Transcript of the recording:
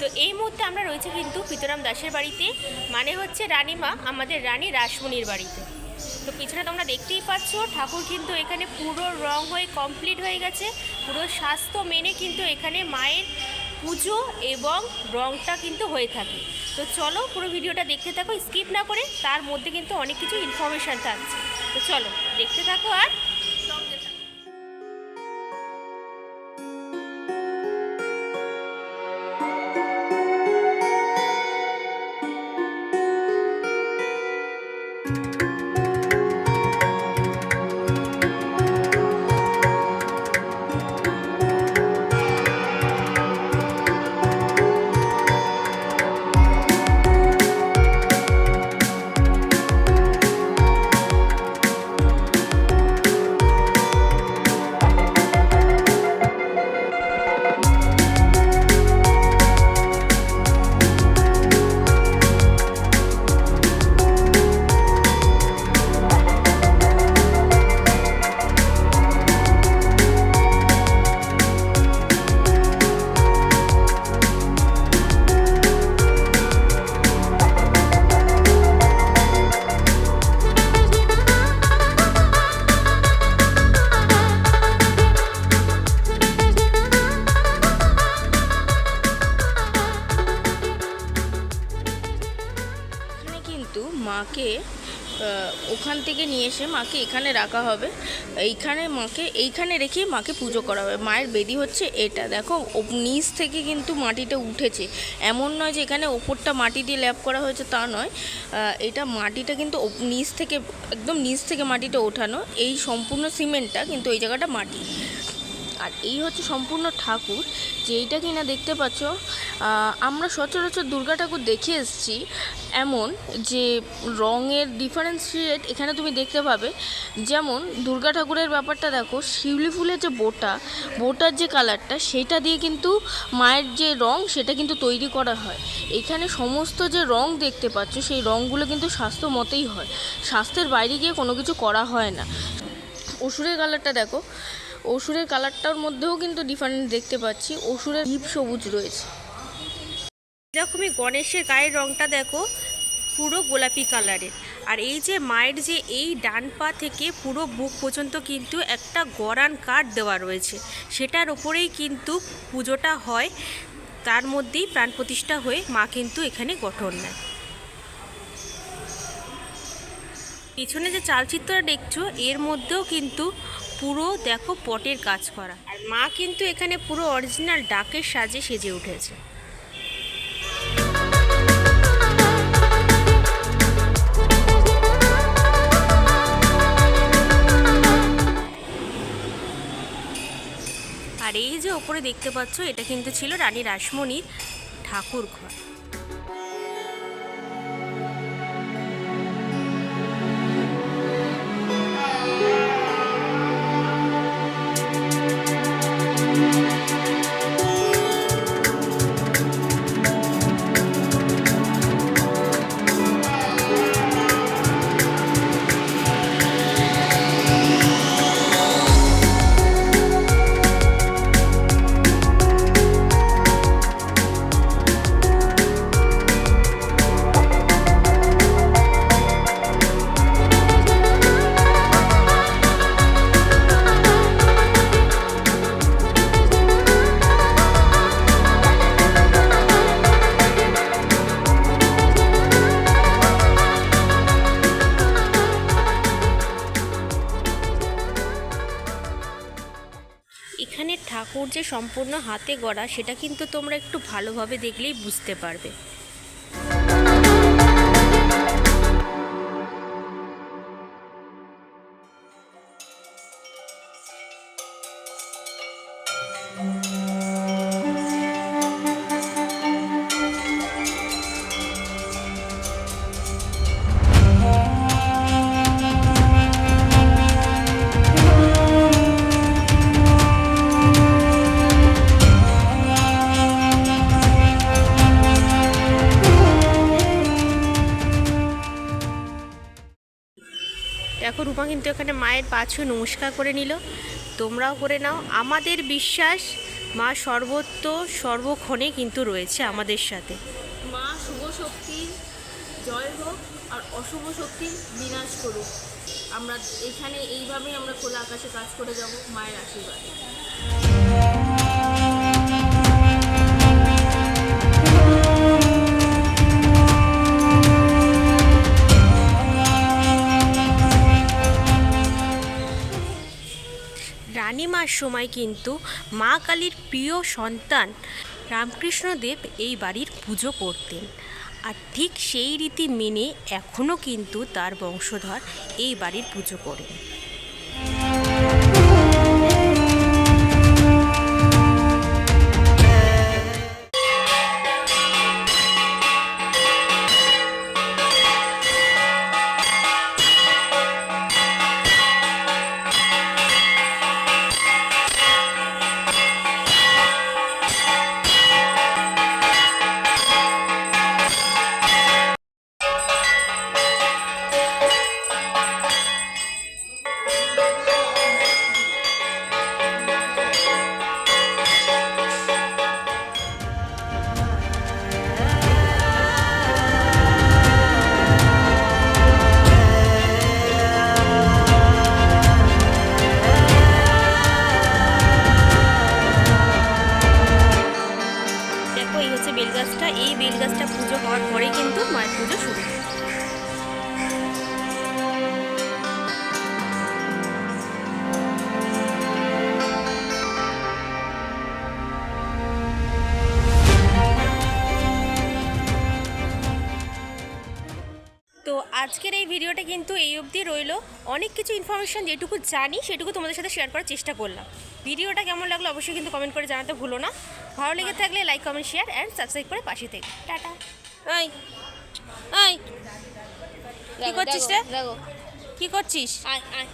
তো এই মুহূর্তে আমরা রয়েছে কিন্তু পিতরাম দাসের বাড়িতে মানে হচ্ছে রানীমা আমাদের রানী রাসমণির বাড়িতে। তো পিছনে তোমরা দেখতেই পাচ্ছ ঠাকুর কিন্তু এখানে পুরো রং হয়ে কমপ্লিট হয়ে গেছে। পুরো স্বাস্থ্য মেনে কিন্তু এখানে মায়ের পুজো এবং রংটা কিন্তু হয়ে থাকে। তো চলো পুরো ভিডিওটা দেখতে থাকো স্কিপ না করে তার মধ্যে কিন্তু অনেক কিছু ইনফরমেশান থাকছে। তো চলো দেখতে থাকো আর কিন্তু মাকে ওখান থেকে নিয়ে এসে মাকে এখানে রাখা হবে। এইখানে মাকে, এইখানে রেখে মাকে পুজো করা হবে। মায়ের বেদি হচ্ছে এটা। দেখো নিচ থেকে কিন্তু মাটিটা উঠেছে। এমন নয় যে এখানে ওপরটা মাটি দিয়ে ল্যাপ করা হয়েছে, তা নয়। এটা মাটিটা কিন্তু নিচ থেকে, একদম নিচ থেকে মাটিটা ওঠানো। এই সম্পূর্ণ সিমেন্টটা কিন্তু এই জায়গাটা মাটি। আর এই হচ্ছে সম্পূর্ণ ঠাকুর, যেইটা কিনা দেখতে পাচ্ছ আমরা সচরাচর দুর্গা ঠাকুর দেখে এসেছি এমন যে রঙের ডিফারেন্সিয়েট এখানে তুমি দেখতে পাবে। যেমন দুর্গা ঠাকুরের ব্যাপারটা দেখো, শিউলি ফুলের যে বোটা, বোটার যে কালারটা, সেটা দিয়ে কিন্তু মায়ের যে রং, সেটা কিন্তু তৈরি করা হয়। এখানে সমস্ত যে রং দেখতে পাচ্ছ, সেই রঙগুলো কিন্তু স্বাস্থ্য মতেই হয়। স্বাস্থ্যের বাইরে গিয়ে কোনো কিছু করা হয় না। অসুরের কালারটা দেখো অসুরের কালারটার মধ্যেও কিন্তু ডিফারেন্ট দেখতে পাচ্ছি। অসুরের ডিপ সবুজ রয়েছে। এরকমই গণেশের গায়ের রংটা দেখো, পুরো গোলাপি কালারের। আর এই যে মায়ের যে এই ডান পা থেকে পুরো বুক পর্যন্ত কিন্তু একটা গরান কাঠ দেওয়া রয়েছে। সেটার ওপরেই কিন্তু পুজোটা হয়। তার মধ্যেই প্রাণ প্রতিষ্ঠা হয়ে মা কিন্তু এখানে গঠন নেয় পিছনে যে চালচিত্রটা দেখছ, এর মধ্যেও কিন্তু পুরো দেখো পটের কাজ করা। আর মা কিন্তু এখানে পুরো অরিজিনাল ডাকের সাজে সেজে উঠেছে। আর এই যে ওপরে দেখতে পাচ্ছ, এটা কিন্তু ছিল রানী রাসমণির ঠাকুর ঘর ঠাকুর যে সম্পূর্ণ হাতে গড়া সেটা কিন্তু তোমরা একটু ভালোভাবে দেখলেই বুঝতে পারবে। দেখো রূপা কিন্তু এখানে মায়ের পা ছুঁয়ে নমস্কার করে নিল। তোমরাও করে নাও। আমাদের বিশ্বাস মা সর্বত্র, সর্বক্ষণে কিন্তু রয়েছে আমাদের সাথে। মা শুভ শক্তির জয় হোক, আর অশুভ শক্তির বিনাশ করুক। আমরা এখানে এইভাবেই আমরা খোলা আকাশে কাজ করে যাব, মায়ের আশীর্বাদ। রানীমার সময় কিন্তু মা কালীর প্রিয় সন্তান রামকৃষ্ণদেব এই বাড়ির পুজো করতেন। আর ঠিক সেই রীতি মেনে এখনও কিন্তু তার বংশধর এই বাড়ির পুজো করেন। আজকের এই ভিডিওটা কিন্তু এই অবধি রইল। অনেক কিছু ইনফরমেশান যেটুকু জানি সেটুকু তোমাদের সাথে শেয়ার করার চেষ্টা করলাম। ভিডিওটা কেমন লাগল অবশ্যই কিন্তু কমেন্ট করে জানাতে ভুলো না। ভালো লেগে থাকলে like comment share and subscribe করে পাশে থেকে। টাটা। আই আই কি করছিস রে? কি করছিস? আয় আয়।